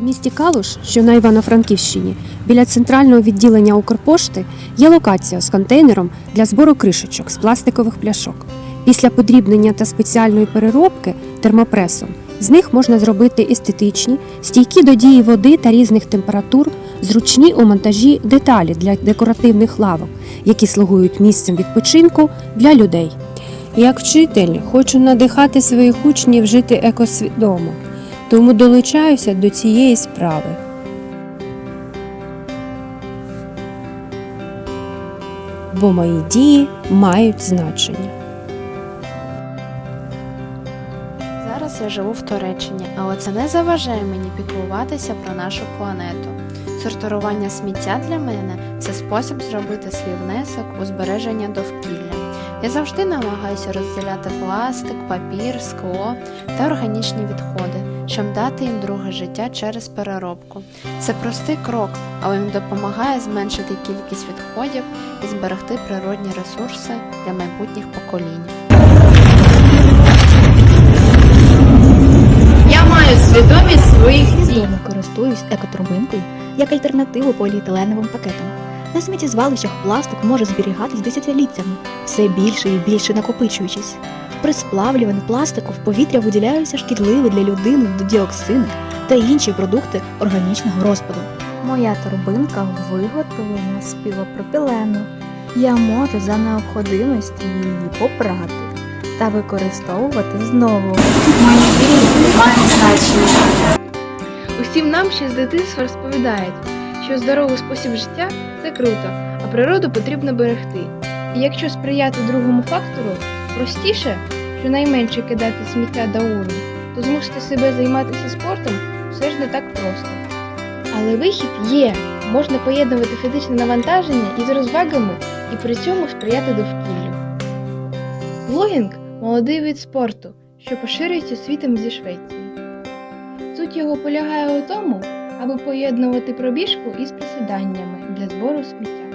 В місті Калуш, що на Івано-Франківщині, біля центрального відділення Укрпошти є локація з контейнером для збору кришечок з пластикових пляшок. Після подрібнення та спеціальної переробки термопресом з них можна зробити естетичні, стійкі до дії води та різних температур, зручні у монтажі деталі для декоративних лавок, які слугують місцем відпочинку для людей. Як вчитель хочу надихати своїх учнів жити екосвідомо, тому долучаюся до цієї справи. Бо мої дії мають значення. Зараз я живу в Туреччині, але це не заважає мені піклуватися про нашу планету. Сортування сміття для мене це спосіб зробити свій внесок у збереження довкілля. Я завжди намагаюся розділяти пластик, папір, скло та органічні відходи, щоб дати їм друге життя через переробку. Це простий крок, але він допомагає зменшити кількість відходів і зберегти природні ресурси для майбутніх поколінь. Я маю свідомість своїх дій. Користуюсь екотурбинкою як альтернативу поліетиленовим пакетам. На сміттєзвалищах пластик може зберігатись десятиліттями, все більше і більше накопичуючись. При сплавлюванні пластику в повітря виділяються шкідливі для людини діоксини та інші продукти органічного розпаду. Моя торбинка виготовлена з пілопропілену. Я можу за необходимості її попрати та використовувати знову. Мої дії мають значення. Усім нам ще з дитинства розповідають, що здоровий спосіб життя це круто, а природу потрібно берегти. І якщо сприяти другому фактору, простіше, щонайменше кидати сміття до урн, то змусити себе займатися спортом все ж не так просто. Але вихід є, можна поєднувати фізичне навантаження із розвагами і при цьому сприяти довкіллю. Блогінг молодий вид спорту, що поширюється світом зі Швеції. Суть його полягає у тому, аби поєднувати пробіжку із присіданнями для збору сміття.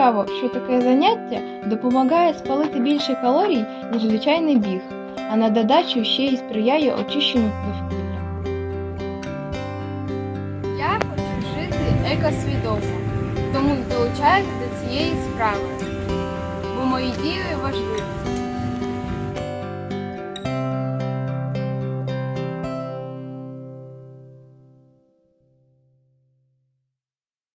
Цікаво, що таке заняття допомагає спалити більше калорій, ніж звичайний біг, а на додачу ще й сприяє очищенню довкілля. Я хочу жити екосвідомо, тому долучаюся до цієї справи, бо мої дії важливі.